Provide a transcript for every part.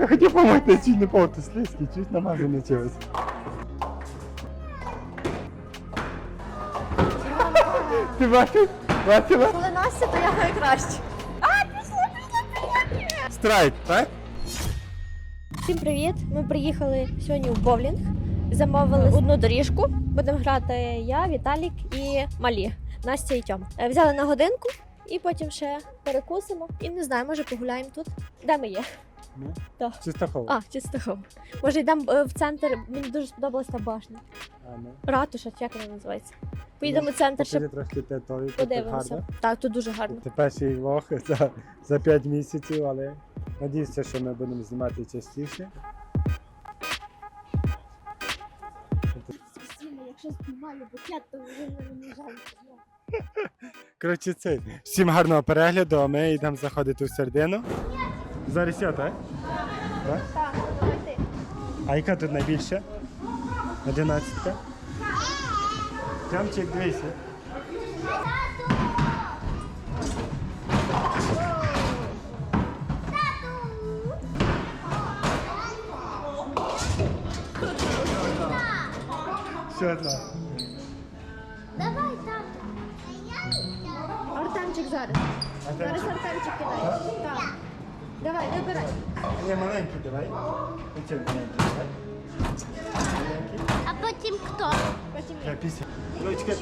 Я хотів помогти, чуть не повти слизький, чуть намазаний чогось. Ти бачив? Бачила? Коли Настя, то я найкраще. Страйк, так? Всім привіт! Ми приїхали сьогодні в боулінг. Замовили одну доріжку. Будемо грати я, Віталік і Малі. Настя і Тьом. Е, Взяли на годинку і потім ще перекусимо. І не знаю, може погуляємо тут. Де ми є? Ну, Так. Чистохов. А, Чистохов. Може йдемо е, в центр. Мені дуже сподобалася та башня. А, ну. Ратуша, чи як вона називається. Поїдемо в центр, ще Покажи трошки територію, подивимося. Так, тут дуже гарно. Це перший влог за, за 5 місяців, але надіюся, що ми будемо знімати частіше. Якщо знімаю букет, то вже не жаль. Коротше, це. Всім гарного перегляду, а ми йдемо заходити в середину. Зараз все, так? Так? Так, давай ти. А яка тут найбільша? Одинадцятка. Тямчик, дивися. Ще одна. Давай там. Артемчик зараз. Зараз Артемчик кидає. Так. Давай, вибирай. Ні, маленький давай. Оце маленький давай. Маленький. А потім хто? Потім Та, після. Ручка.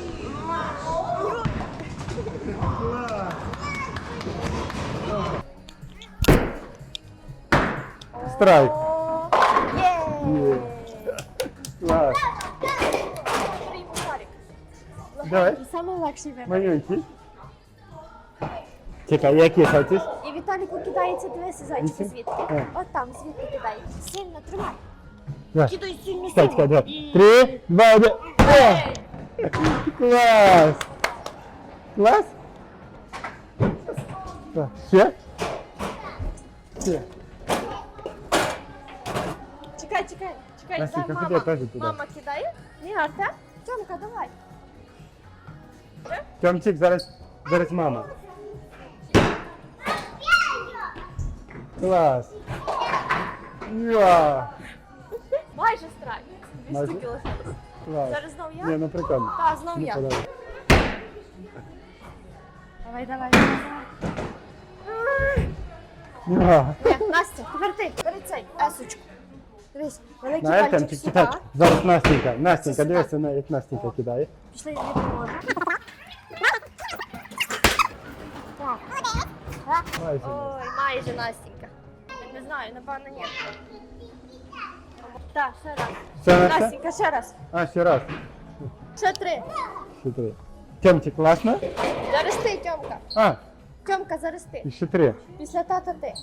Клас. Страйк. Є! Клас. Давай. Саме легший вибір. Маленький. Чекай, який хочеш? І Віталіку кидається, дивися, зайчики Звідки? Е. От там, звідки кидається. Сильно тримай. Кидай сильно, Чекай, чекай, сильно. давай. Три, два, один. О! Клас! Клас? Так, ще? Ще. Чекай, чекай, чекай, дай ходи, мама. туди. Мама кидає. Ні, Артем? Тьомка, давай. Тьомчик, зараз, зараз мама. Клас. Я. Майже страйк. Дві Майже? штуки лишилось. Клас. Зараз знов я? Ні, ну прикольно. Так, знов Мені я. подобається. Давай, давай, давай. Я. Ні, Настя, тепер ти, бери цей, есочку. Дивись, великий Знаєш, пальчик Тьомчик, сюди. чекай. Зараз Настенька. Настенька, сюди. дивися, на- як Настенька кидає. Пішли, я допоможу. Так. Майже. Ой, майже Настенька. Не знаю, напевно, ні. Так, ще раз. Все, Настя? Настенька, ще раз. А, ще раз. Ще три. Ще три. Тьомчик, класно? Зараз ти, Тьомка. А, Тьомка, зараз ти. і ще три. Після тата ти.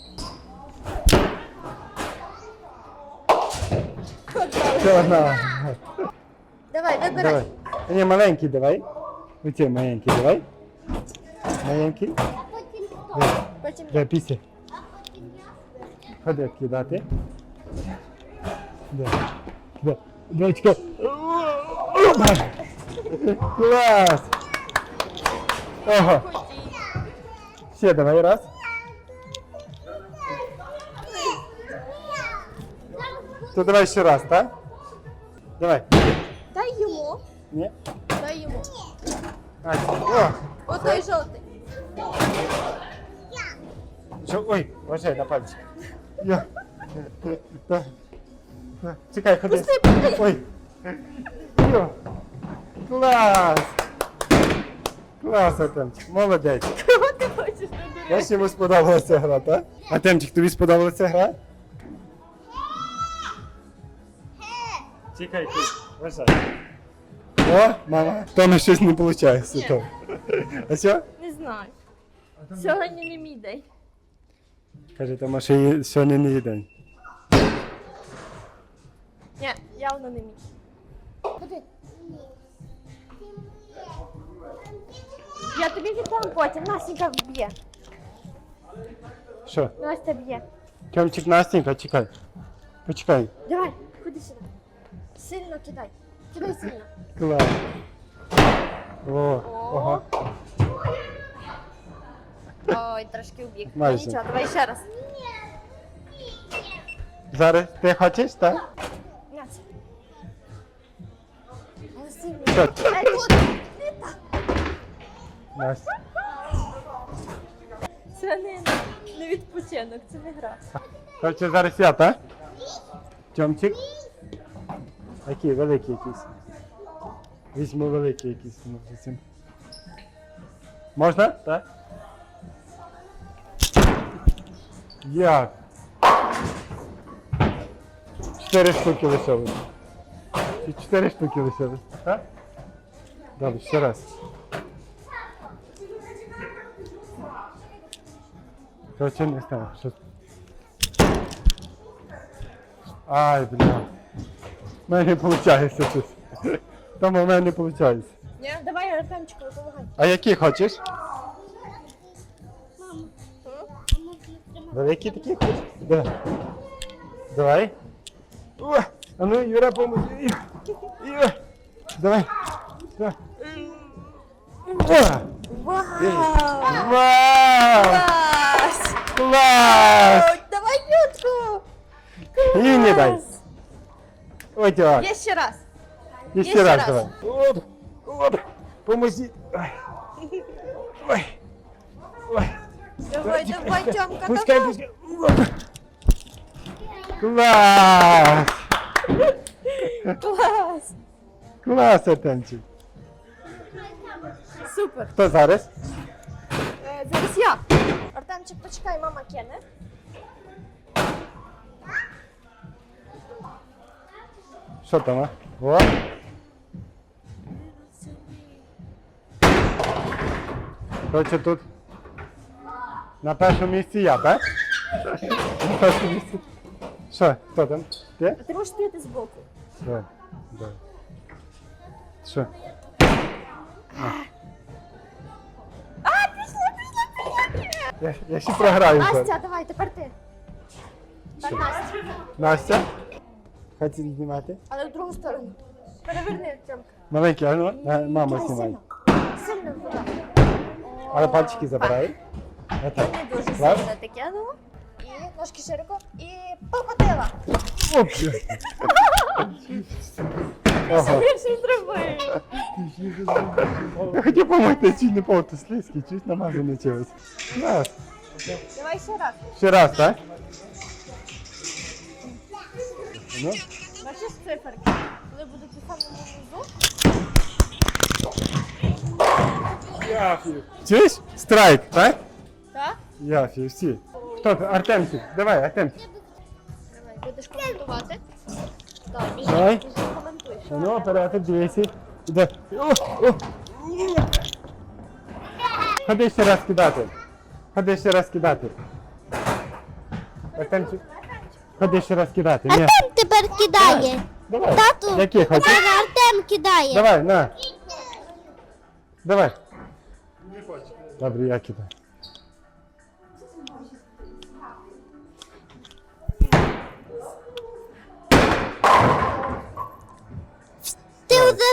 Ще одна. Давай, вибирай. Давай. Ні, маленький давай. Оце маленький давай. Маленький. А потім хто? Потім Де після. Ходи кидати. Де. Де. Дочка. Клас. Ого. Ще давай раз. То давай ще раз, так? Давай. Дай йому. Ні? Дай йому. А, о, О, той жовтий. Що? Ой, вважай на пальчик. Я. Та. Та. Чекай, ходи. Пусти, пусти. Ой. Йо. Клас. Клас, Артемчик. Молодець. Кого ти хочеш на Ось йому сподобалася гра, так? Артемчик, тобі сподобалася гра? Чекай, ти. Вважай. О, мама. То на щось не виходить. То. А що? Не знаю. Сьогодні не мій день. Каже, що її сьогодні не день. Ні, явно не мій. Ходи. Я тобі віддам потім. Настенька б'є. Що? Настя б'є. Тьомчик, Настенька, чекай. Почекай. Давай, ходи сюди. Сильно кидай. Кидай сильно. Клас. О, ого. Ой, трошки в бік. Майже. Нічого, давай ще раз. Зараз ти хочеш, так? Сильно. Що? Ей, тут! Настя. Це не, не відпочинок, це не гра. Короче, зараз я, так? Тьомчик. Який, великий якийсь. Візьму великий якийсь. ну, візьму. Можна? Так? Як? Чотири штуки лишилось. Чи чотири штуки лишилось, так? Добре, ще раз. Короче, не знаю, що. Ай, бля. У мене не виходить щось. Там у мене не виходить. Давай, Артемчику, допомагай. А які хочеш? Великі такі хочеш? Давай. Давай. О, а ну, Юра, поможи. Юра. Давай. Давай. О! Вау! Вау! Клас! Клас! Давай п'ятку! І не дай. Ой, так. Є ще раз. І Є ще ще раз раз. давай. Оп, оп, поможи. Ой. Ой. Ой. Давай, давай, Тьомка, Пускай, давай. пускай. Оп. Клас! Клас! Клас, Артемчик. Супер. Хто зараз? Е, зараз я. Артемчик, почекай, мама кине. Що там, а? О. Короче, тут на першому місці я, так? На першому місці. Що, хто там? Ти? А ти можеш стояти збоку. Давай, давай. Що? А, пішла, пішла, пішла. Я, я ще програю. зараз. Настя, давай, тепер ти. Тепер Настя. Настя? Хотіть знімати? Але в другу сторону. Переверни, Тьомка. Маленький, а ну, на- мама Давай знімай. сильно. Сильно. Але пальчики забирай. Отак. Не дуже Клас. сильно таке, ну. І ножки широко. І покотила. Ага. Зроби. Я хотів помогти, чуть не повто слизький, чуть намазаний чогось. Раз. Давай ще раз. Ще раз, так? Ну, Бачиш циферки? Коли будуть у самому низу. Чуєш? Страйк, так? Так? Яфі, всі. Хто? Артемчик, давай, Артемчик. Давай, будеш коментувати. Так, Давай. біжи. А ну, оператор 200. Іде. О, о. Ходи ще раз кидати. Ходи ще раз кидати. Артемчик. Ходи ще раз кидати. Ні. Артем тепер кидає. Давай. Тату. Які хочеш? Тепер Артем кидає. Давай, на. Давай. Добре, я кидаю.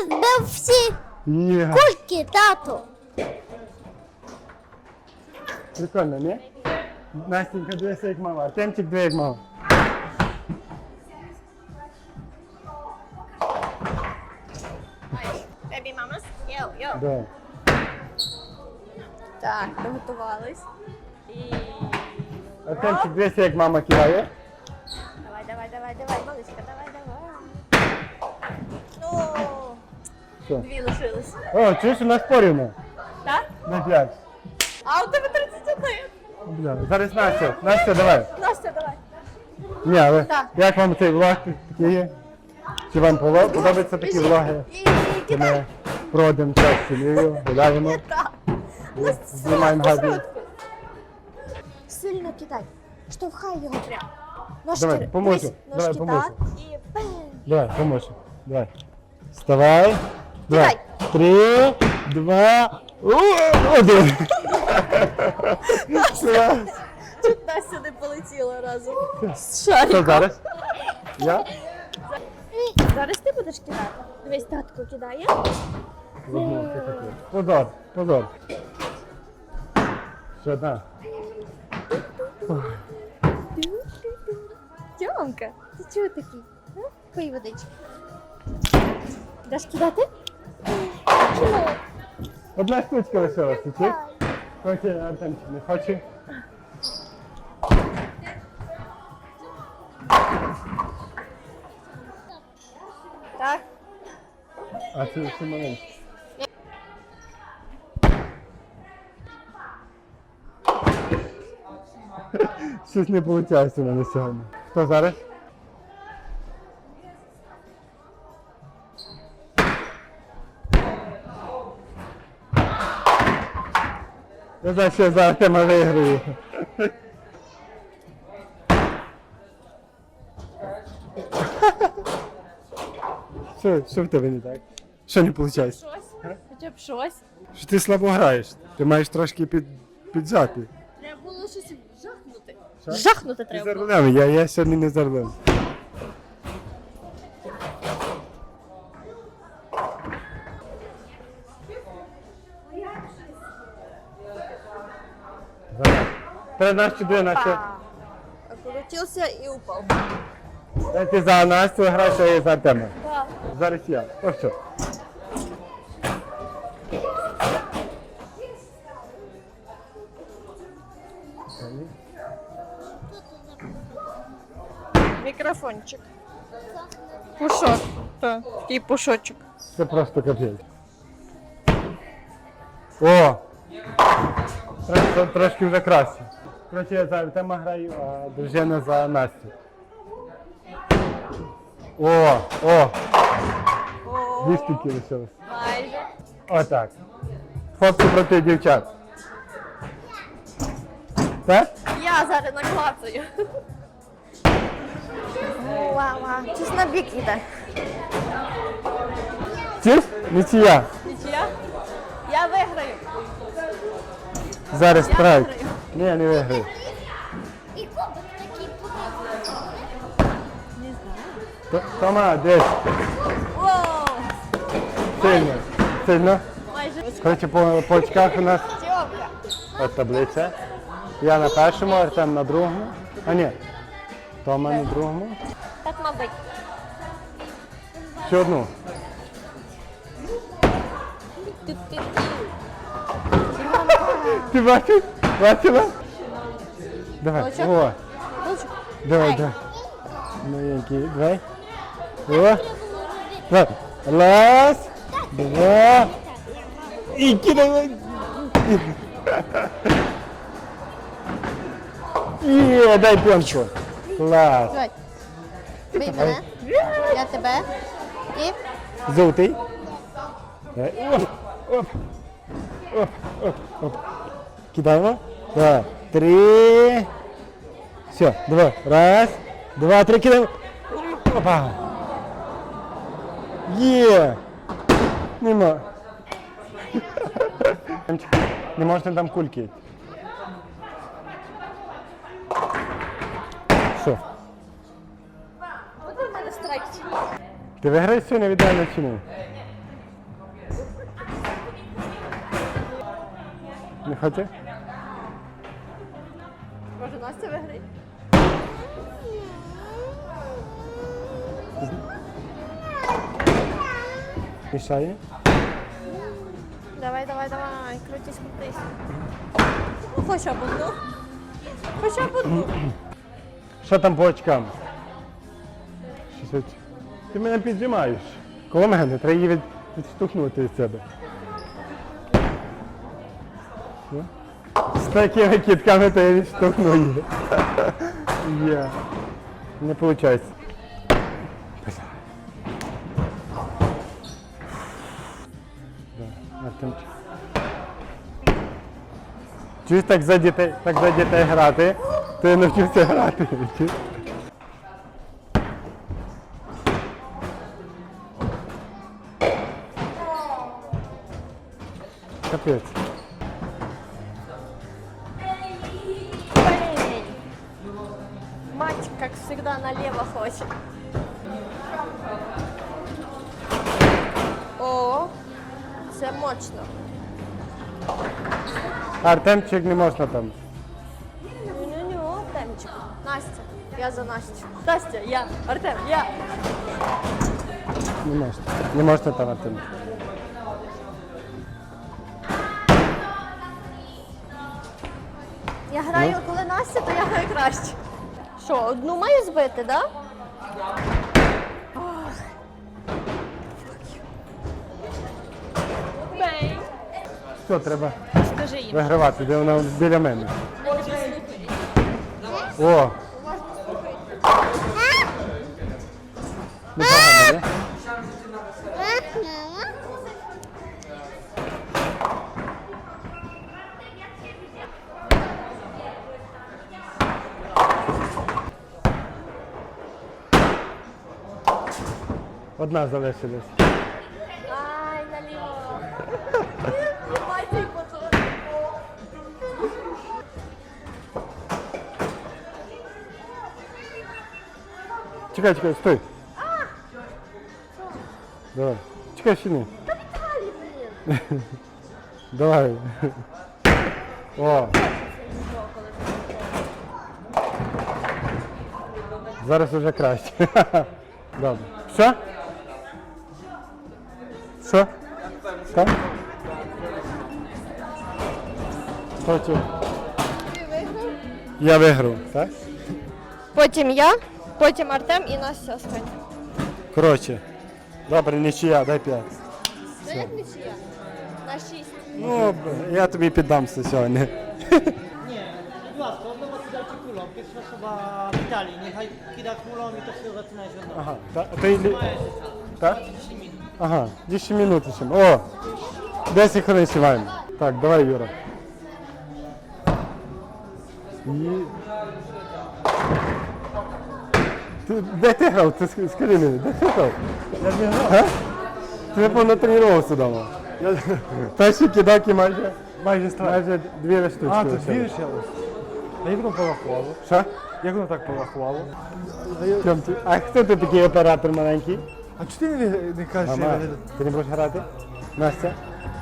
Збив всі Є. кульки, тату. Прикольно, не? Настенька, дивися як мама. Артемчик, диви як мама. Бебі мамас. Йоу, йоу. Да. Так, приготувались. І... Артемчик, дивися як мама кидає. Давай, давай, давай, давай, давай, давай. Що? дві лишились. О, чуєш, у нас порівно. Так? На 5. А у тебе 31. Бля, зараз Настя. Настя, давай. Настя, давай. Ні, але Так. як вам цей влог такий є? Чи вам поло- подобаються такі Біжи. влоги? І, і Де кидай. ми проводимо час з сім'єю, гуляємо, Так. знімаємо гарні. Сильно кидай. Штовхай його прямо. Ножки, Давай, поможу. дивись, Давай, ножки поможу. так. І бем. Давай, поможи. Давай. Вставай. Давай. Три, два, один. Чуть Настя не полетіла разом. З шариком. зараз? Я? Зараз ти будеш кидати. Дивись, татко кидає. Позор, позор. Ще одна. Тьомка, ти чого такий? Пий водички. Даш кидати? Одна штучка лишилася, чи? Хоче, Артемчик, не хоче? Так. А це ще маленький. Щось не виходить у мене сьогодні. Хто зараз? Я знаю, що за Артема виграю. Що, що в тебе не так? Що не виходить? Щось. Хоча б щось. Що ти слабо граєш? Ти маєш трошки під, піджати. Треба було щось жахнути. Жахнути Ти треба було. Орлем, я, я сьогодні не з Орлем. Треба Настю, де Настю? Окрутився і упав. Та Ти за Настю граєш, а я за Артема. Так. Зараз я. Ось що. Мікрофончик. Пушок. Так, такий пушочок. Це просто капець. О! Трошки, трошки вже краще. Коротше, я за Артема граю, а дружина за Настю. О! О! Дві штуки лишилось. Майже. Отак. Хлопці проти дівчат. Так? Я зараз наклацаю. Ла-ла. Щось на бік іде. Чиш? Нічия. Нічия? Я виграю. Зараз страйк. Ні, не виграю. І кубик такий Т- Тома, десь. Сильно. Сильно. Коротше, по, по очках у нас от таблиця. Я на першому, Артем на другому. А ні. Тома на другому. Так, мабуть. Ще одну. Ти бачив? Бачила? Давай. Молочок? О, Лучик. давай, давай. Маленький, давай. О. Давай. Раз, два. І кидай. Є, дай пенчу. Клас. Давай. Бий мене. Я тебе. І Золотий. Давай. Оп, оп, Оп, оп, оп. Кидаємо. Два, три. Все, два. Раз, два, три, кидаємо. Опа. Є. Нема. Не можна там кульки. Що? Буде в мене страйк. Ти виграєш сьогодні мене чи ні? Не хоче? Може, Настя виграє? Мішає? Давай, давай, давай. Крутись, крутись. Ну, хоча б одну. Хоча б одну. Що там по очкам? Ти мене піджимаєш. Коло мене, треба її від... відштовхнути від себе. Ну? З такими кітками то я відштовхну її. Є. Не виходить. Артемчик. Чуєш так за дітей, так за дітей грати, то я навчився грати. Капець. Всегда, налево хочет. О, це мощно. Артемчик не можна там. Ну-ну-ну, Темчик. Настя, Я за Настю. Настя, я. Артем, я. Не можете. Не можете там Артем. Я граю, коли Настя, то я граю краще. Що, одну маю збити, да? Бей. Все, треба Скажи їм. вигравати, де вона біля мене. О! Непогано, не? Одна залишилась. Ай, наліво. Давай цей поток. Чекай, чекай, стой. Давай. Чекай, ще не. Давай. О. Зараз уже краще. Добре. Що? Що? Так? Хочу. Я виграв, так? Потім я, потім Артем і Настя остання. Коротше. Добре, нічия, дай п'ять. Це як нічия? На шість. Ну, я тобі піддамся сьогодні. Nie, будь ласка, одного w Italii, niechaj kida kulą i to się zaczyna się od nowa. Ага, та, ти, так? 10 minut. Ага, 10 минут ще. О, 10 хвилин маємо. Так, давай, Юра. І... Ти, де ти грав? Ти ск- скажи мені, де ти грав? Я не грав. Ти напевно тренувався вдома. Перші кидаки майже, майже, майже дві штучки. А, тут лишилось. віриш? А як воно порахувало? Що? Як воно так? Тьом, ти- А хто ти такий оператор маленький? А чого ти не, не кажеш, що я Мама, виглядаю? ти не будеш грати? Настя?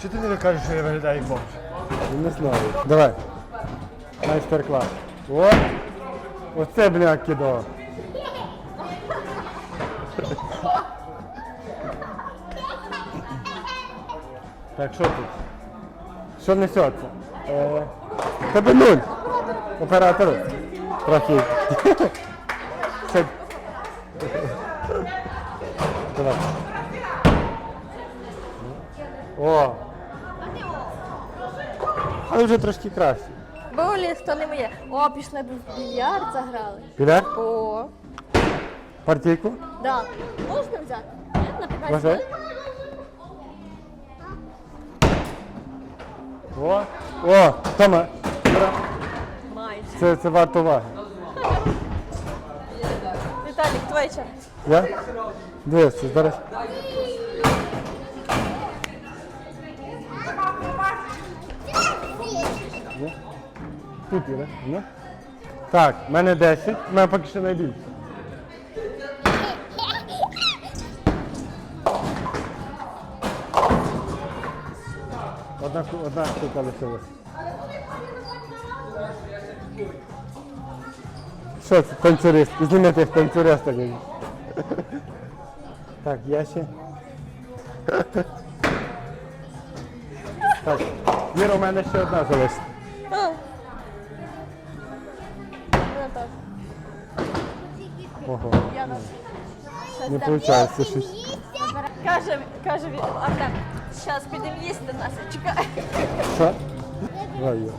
Чого ти не кажеш, що я виглядаю як бомж? Не знаю. Давай. Майстер-клас. О! Оце бля кидо. Так, що тут? Що несеться? Е, тебе нуль. Оператор. Трохи. Це... вже трошки краще. Боулінг то не моє. О, пішли б в більярд заграли. Піде? О, Партійку? да. Можна взяти? Ні? На 15 Бажай. хвилин? О, о, Тома, Майже. це, це варто уваги. Віталік, твоя черга. Я? Дивись, зараз. Ну, Тут є, так? Ну. Так, в мене 10, в мене поки що найбільше. Одна, одна штука лишилась. Що це, танцюрист? Зніми тих танцюристок. Так, я ще. Так, Віра, у мене ще одна залишиться. Ого, Я. Щас не виходить щось. Каже, каже він, Артем, зараз підемо їсти нас, чекай. Що? Давай, Юра.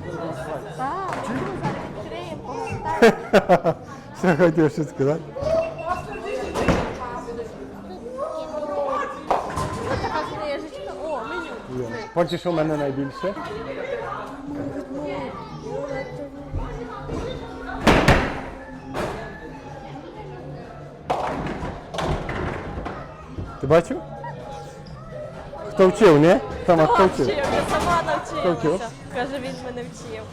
Так, ну, зараз відкриємо. Що хотів щось сказати? Ось така книжечка. О, меню. Є. Поки у мене найбільше. Бачив? Хто вчив, ні? Тома, хто Вчив, сама навчилася. Каже, він мене вчив.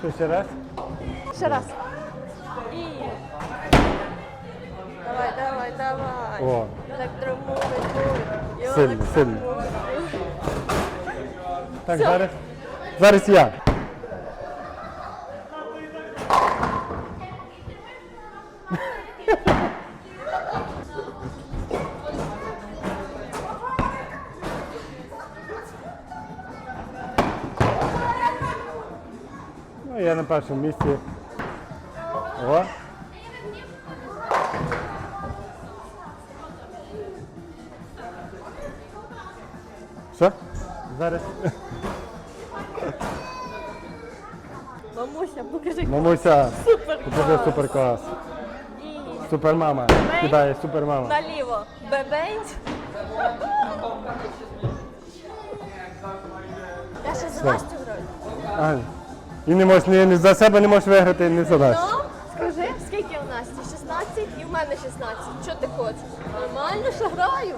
Що ще раз? Ще раз. І. Давай, давай, давай. О, Електромовить. Сильно, сильно. так, зараз. Зараз я. Я на першому місці. О. Що? Зараз. Мамуся, покажи. Мамуся, Супер покажи супер клас. І Супермама. Кидає супермама. наліво. Бебей. Я ще за Настю граю. І не можеш ні, ні за себе не можеш виграти, ні за нас. Ну, скажи, скільки у Насті? 16 і в мене 16. Що ти хочеш? Нормально, що граю.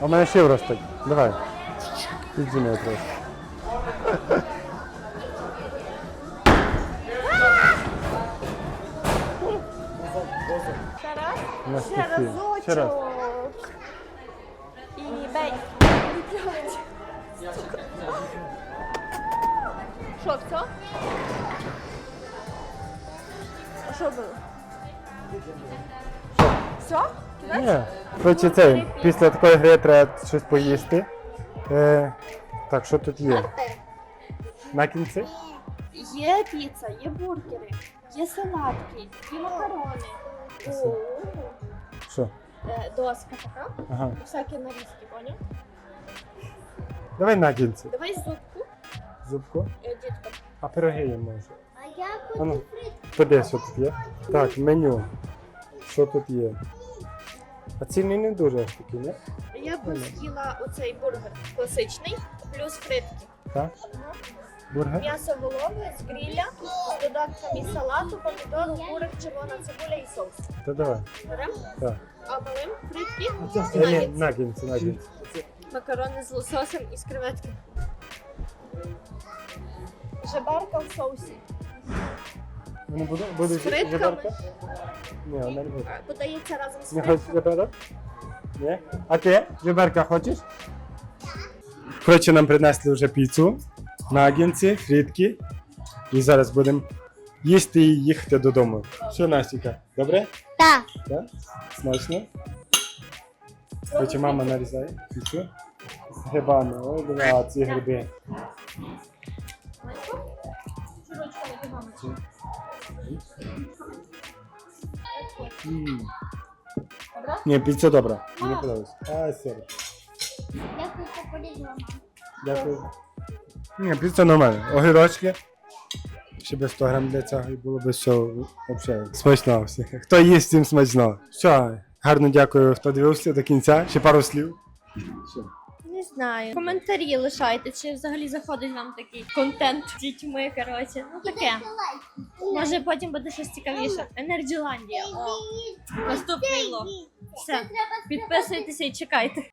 А в мене ще ростуть. Давай. Підзімай трохи. Ще раз. Ще разочок. Що, все? А що було? Все? Ні. Коротше, цей, після такої гри треба щось поїсти. Е, так, що тут є? На кінці? Є піца, є бургери, є салатки, є макарони. О, Що? е, Доска така. Ага. Всякі нарізки, поняв? Давай на кінці. Давай зубку, Зубку. е, дітко. А пироги є може. А я А ну, туди що тут є? Так, меню. Що тут є? А ціни не дуже такі, не? Я б з'їла оцей бургер класичний, плюс фритки. Так? Бургер? М'ясо волове з гриля, з додатками салату, помідору, курик, червона цибуля і соус. Та давай. Беремо? Так. А малим фритки Ні, ні, нагетси. на кінці, на кінці. Макарони з лососем і з креветки. Жабарка в соусі. Вони будуть будуть З фритками? жаберка? Ні, вона не буде. Подається разом з Не хочеш фритками. жаберок? Ні? А ти? Жаберка хочеш? Коротше, нам принесли вже піцу, нагінці, фрітки. І зараз будемо їсти і їхати додому. Що, Настіка, добре? Так. Так? Смачно? Коротше, мама нарізає піцу з грибами. Ой, бля, ці гриби. Ні, піца добра. Мені подобається. А, сорі. Дякую, що порізала. Дякую. Ні, піца нормальна. Огірочки. Ще без 100 грам для цього і було б все взагалі смачно всіх. Хто їсть, тим смачно. Що, гарно дякую, хто дивився до кінця. Ще пару слів. Що? Знаю. Коментарі лишайте, чи взагалі заходить вам такий контент з дітьми, коротше. Ну таке. Може потім буде щось цікавіше. Енерджіландія. О, наступний лог. Все. Підписуйтеся і чекайте.